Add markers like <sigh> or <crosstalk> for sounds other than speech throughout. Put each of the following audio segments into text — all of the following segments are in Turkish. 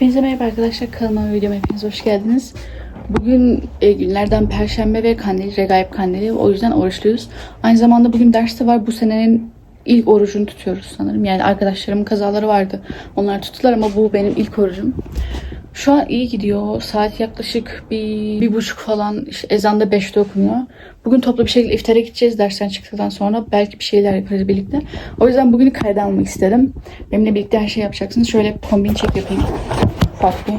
Hepinize merhaba arkadaşlar. Kanalıma videoma hepiniz hoş geldiniz. Bugün e, günlerden Perşembe ve Kandil, Regaib Kandili. O yüzden oruçluyuz. Aynı zamanda bugün ders de var. Bu senenin ilk orucunu tutuyoruz sanırım. Yani arkadaşlarımın kazaları vardı. Onlar tuttular ama bu benim ilk orucum. Şu an iyi gidiyor. Saat yaklaşık bir, bir buçuk falan. İşte ezan da 5'te okunuyor. Bugün toplu bir şekilde iftara gideceğiz dersten çıktıktan sonra. Belki bir şeyler yaparız birlikte. O yüzden bugünü kayda istedim. Benimle birlikte her şey yapacaksınız. Şöyle kombin çek yapayım. Farklı.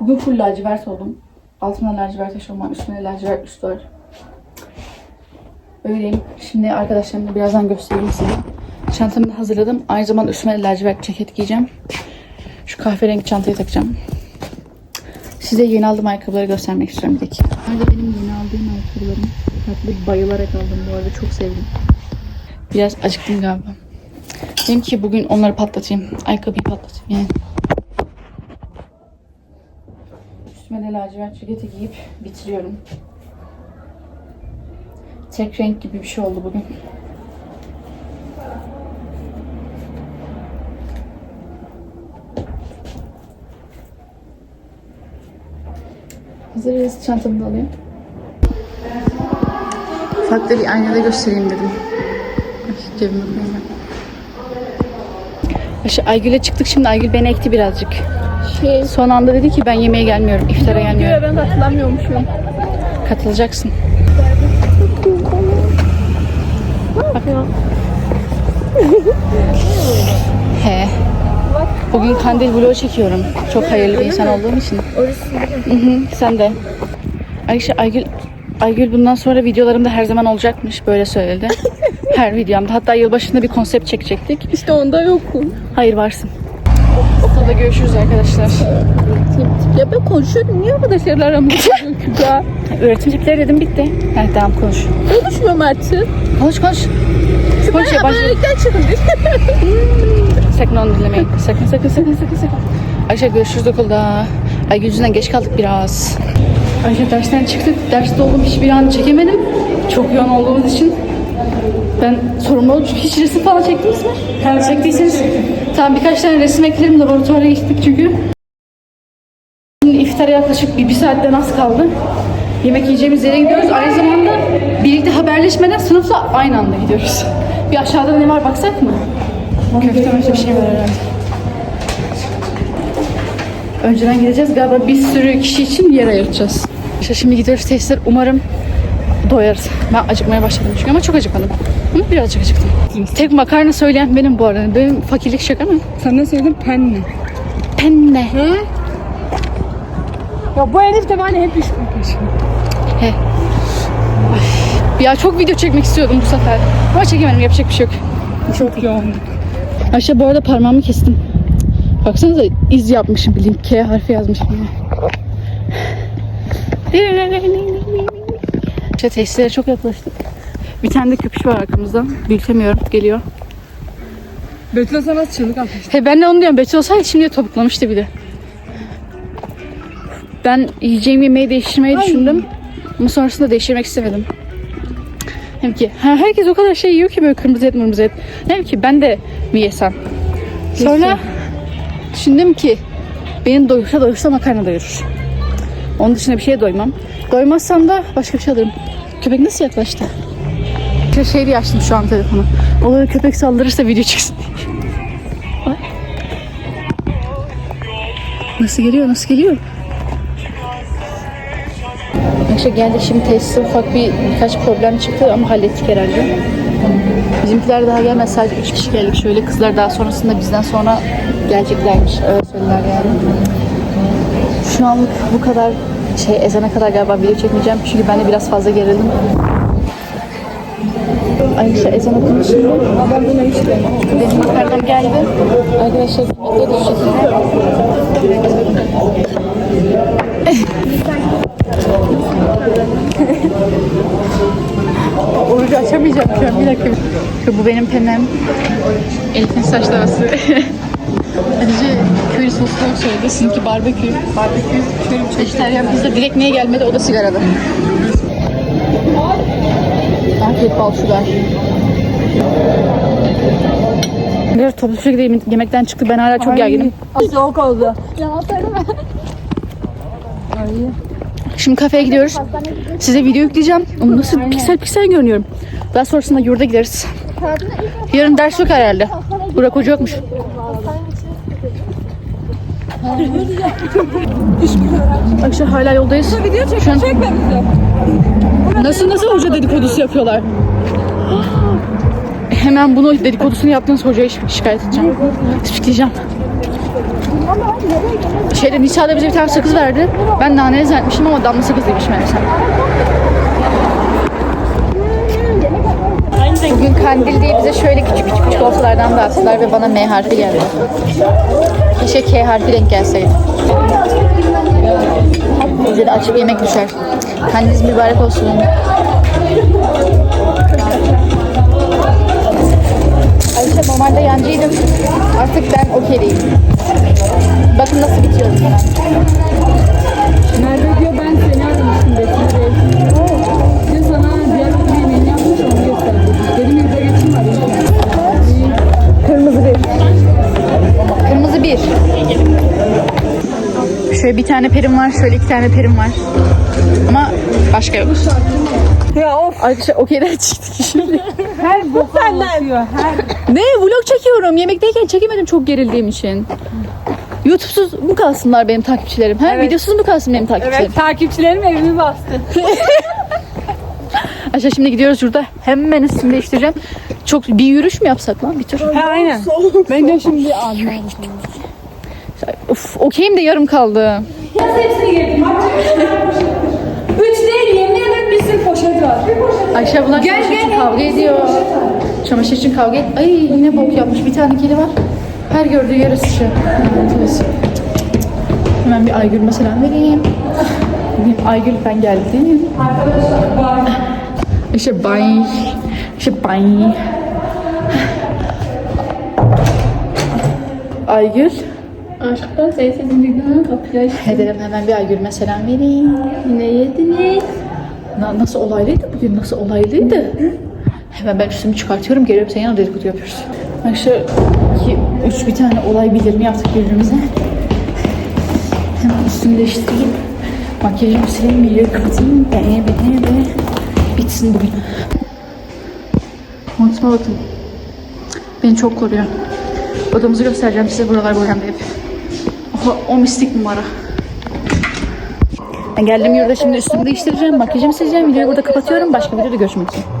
Bugün full lacivert oldum. Altına lacivert eşofman, üstüne lacivert üst var. Öyleyim. Şimdi arkadaşlarımla birazdan göstereyim size. Çantamı da hazırladım. Aynı zamanda üstüme lacivert ceket giyeceğim. Şu kahverengi çantayı takacağım. Size yeni aldığım ayakkabıları göstermek istiyorum bir dakika. Nerede benim yeni aldığım ayakkabılarım? Tatlı bayılarak aldım bu arada. Çok sevdim. Biraz acıktım galiba. Dedim ki bugün onları patlatayım. Ayakkabıyı patlatayım yani. Üstüme de lacivert ceketi giyip bitiriyorum. Tek renk gibi bir şey oldu bugün. Hazırız. Çantamı da alayım. Farklı bir aynada göstereyim dedim. Ay, cebime koyayım ben. Aygül'e çıktık şimdi. Aygül beni ekti birazcık. Şey, Son anda dedi ki ben yemeğe gelmiyorum. iftara gelmiyorum. ben hatırlamıyormuşum. Katılacaksın. Bugün kandil vlogu çekiyorum. Çok hayırlı bir insan olduğum için. Orası Hı hı, sen de. Ayşe, Aygül, Aygül bundan sonra videolarımda her zaman olacakmış. Böyle söyledi. <laughs> Her videomda. Hatta yılbaşında bir konsept çekecektik. İşte onda yokum. Hayır varsın. Okulda görüşürüz arkadaşlar. Ya ben konuşuyordum. Niye arkadaşlarla aramda <laughs> konuşuyorsun ya? Öğretim tipleri dedim bitti. Evet tamam konuş. Konuşmuyorum artık. Konuş konuş. Konuş Ben yabancı. abonelikten çıkın. <laughs> Sakın onu dinlemeyin. Sakın sakın sakın sakın sakın. Ayşe görüşürüz okulda. Ay yüzünden geç kaldık biraz. Ayşe dersten çıktık. Derste olduğum hiçbir an çekemedim. Çok yoğun olduğumuz için. Ben sorumlu oldum. Hiç resim falan çektiniz mi? Ha, çektiyseniz. Tamam birkaç tane resim eklerim. Laboratuvara gittik çünkü. Yaklaşık bir, bir saatten az kaldı. Yemek yiyeceğimiz yere gidiyoruz. Aynı zamanda birlikte haberleşmeden sınıfla aynı anda gidiyoruz. Bir aşağıda ne var baksak mı? Köfte möfte bir şey var herhalde. Önceden gideceğiz galiba bir sürü kişi için yer ayıracağız. İşte şimdi gidiyoruz testler. Umarım doyarız. Ben acıkmaya başladım çünkü ama çok acıkmadım. Ama birazcık acıktım. Tek makarna söyleyen benim bu arada. Benim fakirlik şaka mı? Sen ne söyledin? Penne. Penne. He? Ya bu Elif de bana hep iş peşinde. He. Ay, Ya çok video çekmek istiyordum bu sefer. Ama çekemedim yapacak bir şey yok. Çok yoğunduk. Ayşe bu arada parmağımı kestim. Baksanıza iz yapmışım bildiğin K harfi yazmışım. İşte tesislere çok yaklaştık. Bir tane de köpüş var arkamızda. Büyütemiyorum. Geliyor. Betül sana çığlık atmıştı. He ben de onu diyorum. Betül olsaydı şimdi topuklamıştı bir de. Ben yiyeceğim yemeği değiştirmeyi düşündüm. Ama sonrasında değiştirmek istemedim. Hem ki ha, herkes o kadar şey yiyor ki böyle kırmızı et mırmızı et. Hem ki ben de mi yesem? Sonra düşündüm ki benim doyursa doyursa makarna doyurur. Onun dışında bir şeye doymam. Doymazsam da başka bir şey alırım. Köpek nasıl yaklaştı? İşte şey diye açtım şu an telefonu. Olur köpek saldırırsa video çıksın. Ay. Nasıl geliyor? Nasıl geliyor? Arkadaşlar geldik şimdi tesiste ufak bir birkaç problem çıktı ama hallettik herhalde. Bizimkiler daha gelmez sadece 3 kişi geldik şöyle kızlar daha sonrasında bizden sonra geleceklermiş öyle söylediler yani. Şu anlık bu kadar şey ezana kadar galiba video çekmeyeceğim çünkü ben de biraz fazla gerildim. Ay işte ezan hiç Benim makarnam geldi. Arkadaşlar şu şekilde. <laughs> Orucu açamayacağım şu an bir dakika. Şu bu benim penem. Elif'in saç tavası. Hatice <laughs> köri soslu tavuk söyledi. Sizinki barbekü. Barbekü. Şöyle bir vejetaryen pizza. Direkt niye gelmedi? O da sigaralı. Afiyet bal şular. Biraz toplu bir şekilde yeme- yemekten çıktık. Ben hala çok gerginim. Soğuk oldu. Şimdi kafeye gidiyoruz. Size video yükleyeceğim. Ama nasıl piksel piksel görünüyorum. Daha sonrasında yurda gideriz. Yarın ders yok herhalde. Burak Hoca yokmuş. Arkadaşlar hala yoldayız. Şu an-. Nasıl nasıl hoca dedikodusu yapıyorlar? Hemen bunu dedikodusunu yaptığınız hocaya şi- şikayet edeceğim. İspiklayacağım. Şeyde Nisa'da bize bir tane sakız verdi. Ben naneye zannetmiştim ama damla sakız demiş meğersem. Bugün kandil diye bize şöyle küçük küçük çikolatalardan dağıttılar ve bana M harfi geldi. Keşke K harfi denk gelseydi. Bize de açık yemek düşer. Kandiliniz mübarek olsun. Şöyle bir tane perim var, şöyle iki tane perim var. Ama başka yok. Ya of. Arkadaşlar okeyden çıktık şimdi. <laughs> Her boku anlatıyor. Her. ne? Vlog çekiyorum. Yemekteyken çekemedim çok gerildiğim için. YouTube'suz mu kalsınlar benim takipçilerim? Ha? Evet. Videosuz mu kalsın benim takipçilerim? Evet takipçilerim evimi bastı. <laughs> Arkadaşlar şimdi gidiyoruz şurada. Hemen üstümü değiştireceğim. Çok bir yürüyüş mü yapsak lan bir tur? Ha aynen. Ben de şimdi anladım. Of okeyim de yarım kaldı. Üç değil yemin ederim bir sürü poşet var. Ayşe bunlar çamaşır için kavga ediyor. Çamaşır için kavga et. Ay yine bok yapmış. Bir tane kedi var. Her gördüğü yere sıçıyor. Hemen bir Aygül'üme selam vereyim. Bugün Aygül ben geldim. İşte bay. İşte bay. Aygül. Aşkım sen sesini duydun kapıyı aç. Ederim hemen bir Aygül'üme selam vereyim. Ne yediniz? Na- nasıl olaylıydı bugün? Nasıl olaylıydı? Hemen ben üstümü çıkartıyorum. Geliyorum senin yanına dedikodu yapıyoruz. Arkadaşlar iki, üç bir tane olay bildirimi yaptık birbirimize. Hemen üstümü değiştireyim. Makyajımı sileyim, videoyu kapatayım. Be be be. Bitsin bugün. Montıma bakın. Beni çok koruyor. Odamızı göstereceğim size buralar boyamda hep. Oha, o mistik numara. Geldim yurda şimdi üstümü değiştireceğim, makyajımı sileceğim, videoyu burada kapatıyorum. Başka videoda görüşmek üzere.